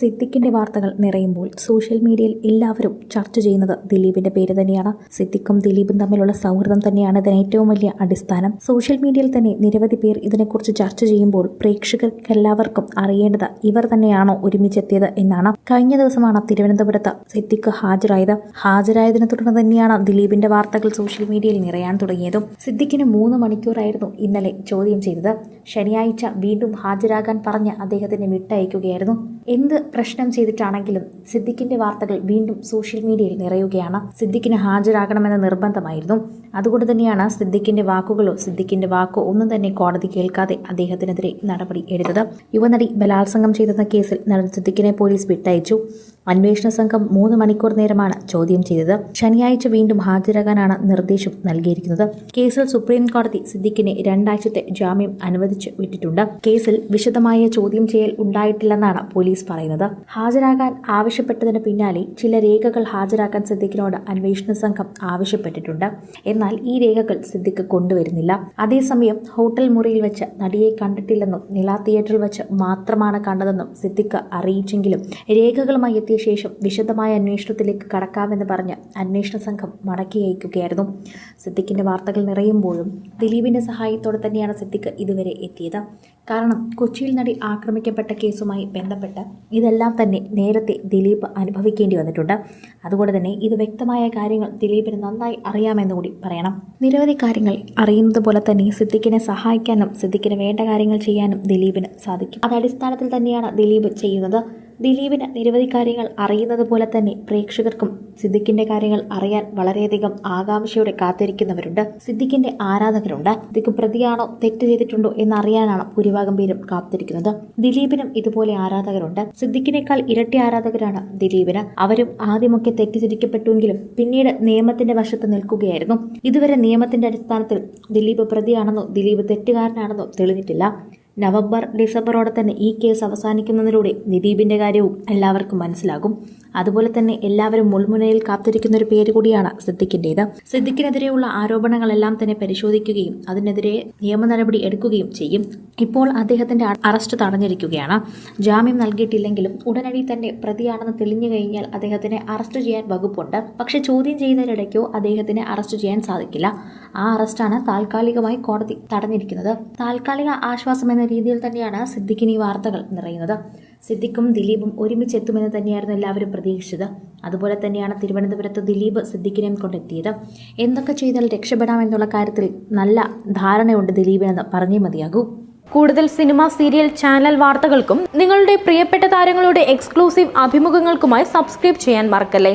സിദ്ദിഖിന്റെ വാർത്തകൾ നിറയുമ്പോൾ സോഷ്യൽ മീഡിയയിൽ എല്ലാവരും ചർച്ച ചെയ്യുന്നത് ദിലീപിന്റെ പേര് തന്നെയാണ്. സിദ്ദിഖും ദിലീപും തമ്മിലുള്ള സൗഹൃദം തന്നെയാണ് ഇതിന് ഏറ്റവും വലിയ അടിസ്ഥാനം. സോഷ്യൽ മീഡിയയിൽ തന്നെ നിരവധി പേർ ഇതിനെക്കുറിച്ച് ചർച്ച ചെയ്യുമ്പോൾ പ്രേക്ഷകർക്കെല്ലാവർക്കും അറിയേണ്ടത് ഇവർ തന്നെയാണോ ഒരുമിച്ചെത്തിയത് എന്നാണ്. കഴിഞ്ഞ ദിവസമാണ് തിരുവനന്തപുരത്ത് സിദ്ദിഖ് ഹാജരായത്. ഹാജരായതിനെ തുടർന്ന് തന്നെയാണ് ദിലീപിന്റെ വാർത്തകൾ സോഷ്യൽ മീഡിയയിൽ നിറയാൻ തുടങ്ങിയതും. സിദ്ദിഖിന് മൂന്ന് മണിക്കൂറായിരുന്നു ഇന്നലെ ചോദ്യം ചെയ്തത്. ശനിയാഴ്ച വീണ്ടും ഹാജരാകാൻ പറഞ്ഞ് അദ്ദേഹത്തിന് വിട്ടയക്കുകയായിരുന്നു. എന്ത് പ്രശ്നം ചെയ്തിട്ടാണെങ്കിലും സിദ്ദിഖിന്റെ വാർത്തകൾ വീണ്ടും സോഷ്യൽ മീഡിയയിൽ നിറയുകയാണ്. സിദ്ദിഖിന് ഹാജരാകണമെന്ന നിർബന്ധമായിരുന്നു. അതുകൊണ്ട് തന്നെയാണ് സിദ്ദിഖിന്റെ വാക്കുകളോ സിദ്ദിഖിന്റെ വാക്കോ ഒന്നും തന്നെ കോടതി കേൾക്കാതെ അദ്ദേഹത്തിനെതിരെ നടപടി എടുത്തത്. യുവനടി ബലാത്സംഗം ചെയ്തെന്ന കേസിൽ നടൻ സിദ്ദിഖിനെ പോലീസ് വിട്ടയച്ചു. അന്വേഷണ സംഘം മൂന്ന് മണിക്കൂർ നേരമാണ് ചോദ്യം ചെയ്തത്. ശനിയാഴ്ച വീണ്ടും ഹാജരാകാനാണ് നിർദ്ദേശം നൽകിയിരിക്കുന്നത്. കേസിൽ സുപ്രീം കോടതി സിദ്ദിഖിനെ രണ്ടാഴ്ചത്തെ ജാമ്യം അനുവദിച്ചു വിട്ടിട്ടുണ്ട്. കേസിൽ വിശദമായ ചോദ്യം ചെയ്യൽ ഉണ്ടായിട്ടില്ലെന്നാണ് പോലീസ് പറയുന്നത്. ഹാജരാകാൻ ആവശ്യപ്പെട്ടതിന് പിന്നാലെ ചില രേഖകൾ ഹാജരാക്കാൻ സിദ്ദിഖിനോട് അന്വേഷണ സംഘം ആവശ്യപ്പെട്ടിട്ടുണ്ട്. എന്നാൽ ഈ രേഖകൾ സിദ്ദിഖ് കൊണ്ടുവരുന്നില്ല. അതേസമയം ഹോട്ടൽ മുറിയിൽ വെച്ച് നടിയെ കണ്ടിട്ടില്ലെന്നും നില തിയേറ്ററിൽ വെച്ച് മാത്രമാണ് കണ്ടതെന്നും സിദ്ദിഖ് അറിയിച്ചെങ്കിലും രേഖകളുമായി എത്തിയ ശേഷം വിശദമായ അന്വേഷണത്തിലേക്ക് കടക്കാമെന്ന് പറഞ്ഞ് അന്വേഷണ സംഘം മടക്കി അയക്കുകയായിരുന്നു. സിദ്ദിഖിന്റെ വാർത്തകൾ നിറയുമ്പോഴും ദിലീപിന്റെ സഹായത്തോടെ തന്നെയാണ് സിദ്ദിഖ് ഇതുവരെ എത്തിയത്. കാരണം കൊച്ചിയിൽ നടി ആക്രമിക്കപ്പെട്ട കേസുമായി ബന്ധപ്പെട്ട് ഇതെല്ലാം തന്നെ നേരത്തെ ദിലീപ് അനുഭവിക്കേണ്ടി വന്നിട്ടുണ്ട്. അതുകൊണ്ട് തന്നെ ഇത് വ്യക്തമായ കാര്യങ്ങൾ ദിലീപിന് നന്നായി അറിയാമെന്ന് കൂടി പറയണം. നിരവധി കാര്യങ്ങൾ അറിയുന്നത് പോലെ തന്നെ സിദ്ദിഖിനെ സഹായിക്കാനും സിദ്ദിഖിന് വേണ്ട കാര്യങ്ങൾ ചെയ്യാനും ദിലീപിന് സാധിക്കും. അതടിസ്ഥാനത്തിൽ തന്നെയാണ് ദിലീപ് ചെയ്യുന്നത്. ദിലീപിന് നിരവധി കാര്യങ്ങൾ അറിയുന്നത് പോലെ തന്നെ പ്രേക്ഷകർക്കും സിദ്ദിഖിന്റെ കാര്യങ്ങൾ അറിയാൻ വളരെയധികം ആകാംക്ഷയോടെ കാത്തിരിക്കുന്നവരുണ്ട്. സിദ്ദിഖിന്റെ ആരാധകരുണ്ട്. സിദ്ദിഖ് പ്രതിയാണോ തെറ്റ് ചെയ്തിട്ടുണ്ടോ എന്നറിയാനാണ് ഭൂരിഭാഗം പേരും കാത്തിരിക്കുന്നത്. ദിലീപിനും ഇതുപോലെ ആരാധകരുണ്ട്. സിദ്ദിഖിനേക്കാൾ ഇരട്ടി ആരാധകരാണ് ദിലീപിന്. അവരും ആദ്യമൊക്കെ തെറ്റിദ്ധരിക്കപ്പെട്ടുവെങ്കിലും പിന്നീട് നിയമത്തിന്റെ വശത്ത് നിൽക്കുകയായിരുന്നു. ഇതുവരെ നിയമത്തിന്റെ അടിസ്ഥാനത്തിൽ ദിലീപ് പ്രതിയാണെന്നോ ദിലീപ് തെറ്റുകാരനാണെന്നോ തെളിഞ്ഞിട്ടില്ല. നവംബർ ഡിസംബറോടെ തന്നെ ഈ കേസ് അവസാനിക്കുന്നതിലൂടെ ദിലീപിന്റെ കാര്യവും എല്ലാവർക്കും മനസ്സിലാകും. അതുപോലെ തന്നെ എല്ലാവരും മുൾമുനയിൽ കാത്തിരിക്കുന്ന ഒരു പേര് കൂടിയാണ് സിദ്ദിഖിന്റേത്. സിദ്ദിഖിനെതിരെയുള്ള ആരോപണങ്ങളെല്ലാം തന്നെ പരിശോധിക്കുകയും അതിനെതിരെ നിയമ നടപടി എടുക്കുകയും ചെയ്യും. ഇപ്പോൾ അദ്ദേഹത്തിന്റെ അറസ്റ്റ് തടഞ്ഞിരിക്കുകയാണ്. ജാമ്യം നൽകിയിട്ടില്ലെങ്കിലും ഉടനടി തന്നെ പ്രതിയാണെന്ന് തെളിഞ്ഞു കഴിഞ്ഞാൽ അദ്ദേഹത്തിനെ അറസ്റ്റ് ചെയ്യാൻ വകുപ്പുണ്ട്. പക്ഷെ ചോദ്യം ചെയ്യുന്നതിനിടയ്ക്കോ അദ്ദേഹത്തിനെ അറസ്റ്റ് ചെയ്യാൻ സാധിക്കില്ല. ആ അറസ്റ്റാണ് താൽക്കാലികമായി കോടതി തടഞ്ഞിരിക്കുന്നത്. താൽക്കാലിക ആശ്വാസം എന്ന രീതിയിൽ തന്നെയാണ് സിദ്ദിഖിന് ഈ വാർത്തകൾ നിറയുന്നത്. സിദ്ദിഖും ദിലീപും ഒരുമിച്ചെത്തുമെന്ന് തന്നെയായിരുന്നു എല്ലാവരും പ്രതീക്ഷിച്ചത്. അതുപോലെ തന്നെയാണ് തിരുവനന്തപുരത്ത് ദിലീപ് സിദ്ദിഖിനെയും കൊണ്ടെത്തിയത്. എന്തൊക്കെ ചെയ്താൽ രക്ഷപ്പെടാമെന്നുള്ള കാര്യത്തിൽ നല്ല ധാരണയുണ്ട് ദിലീപിനെന്ന് പറഞ്ഞേ മതിയാകൂ. കൂടുതൽ സിനിമ സീരിയൽ ചാനൽ വാർത്തകൾക്കും നിങ്ങളുടെ പ്രിയപ്പെട്ട താരങ്ങളുടെ എക്സ്ക്ലൂസീവ് അഭിമുഖങ്ങൾക്കുമായി സബ്സ്ക്രൈബ് ചെയ്യാൻ മറക്കല്ലേ?